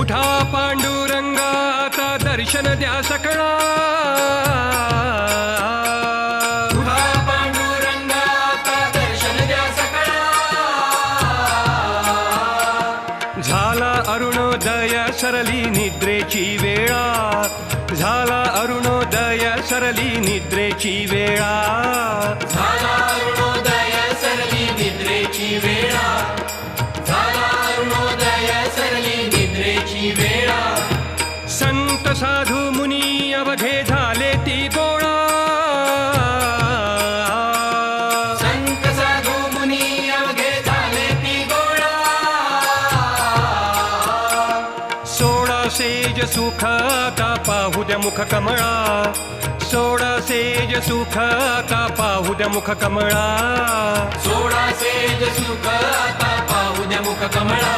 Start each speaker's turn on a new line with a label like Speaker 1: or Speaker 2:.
Speaker 1: उठा पांडुरंगाचा दर्शन द्या सकळा.
Speaker 2: उभा पांडुरंगाचा दर्शन द्या सकळा.
Speaker 1: झाला अरुणोदय सरली निद्रेची वेळा. झाला अरुणोदय सरली निद्रेची वेळा. साधू मुनी अवघे झाले ती गोळा
Speaker 2: संत साधू मुनी अवघे झाले ती गोळा
Speaker 1: सोळा सेज सुख आता पाहू द्या मुख कमळा। सोळा सेज सुख पाहू द्या मुख कमळा।
Speaker 2: सोळा सेज सुख पाहू द्या मुख कमळा।